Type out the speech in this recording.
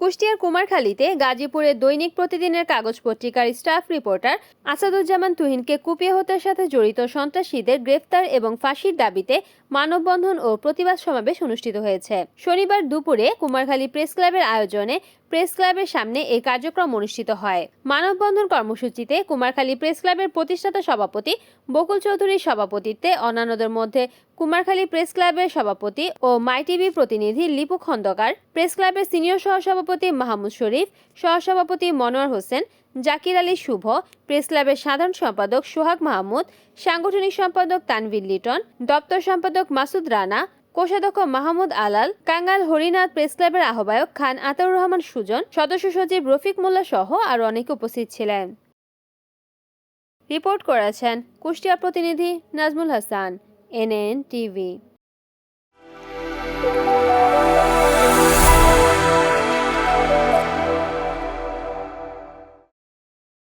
কুষ্টিয়ার কুমারখালীতে গাজীপুরের দৈনিক প্রতিদিনের কাগজ পত্রিকার স্টাফ রিপোর্টার আসাদুজ্জামান তুহিনকে কুপিয়ে হত্যার সাথে জড়িত সন্ত্রাসীদের গ্রেফতার এবং ফাঁসির দাবিতে মানববন্ধন ও প্রতিবাদ সমাবেশ অনুষ্ঠিত হয়েছে। শনিবার দুপুরে কুমারখালী প্রেস ক্লাবের আয়োজনে প্রেস ক্লাবের সামনে এই কার্যক্রম অনুষ্ঠিত হয়। মানববন্ধন কর্মসূচিতে কুমারখালী প্রেস ক্লাবের প্রতিষ্ঠাতা সভাপতি বকুল চৌধুরীর সভাপতিত্বে অন্যান্যদের মধ্যে কুমারখালী প্রেস ক্লাবের সভাপতি ও মাই টিভি প্রতিনিধি লিপু খন্দকার, প্রেস ক্লাবের সিনিয়র সহসভাপতি মাহমুদ শরীফ, সহসভাপতি মনোয়ার হোসেন, জাকির আলী শুভ, প্রেস ক্লাবের সাধারণ সম্পাদক সোহাগ মাহমুদ, সাংগঠনিক সম্পাদক তানভীর লিটন, দপ্তর সম্পাদক মাসুদ রানা কোষাধ্যক্ষ মাহমুদ আলাল, কাঙ্গাল হরিনাথ প্রেস ক্লাবের আহ্বায়ক খান আতাউর রহমান সুজন, সদস্য সচিব রফিক মোল্লা সহ আরও অনেকে উপস্থিত ছিলেন। রিপোর্ট করেছেন কুষ্টিয়া প্রতিনিধি নাজমুল হাসান, এনএন টিভি।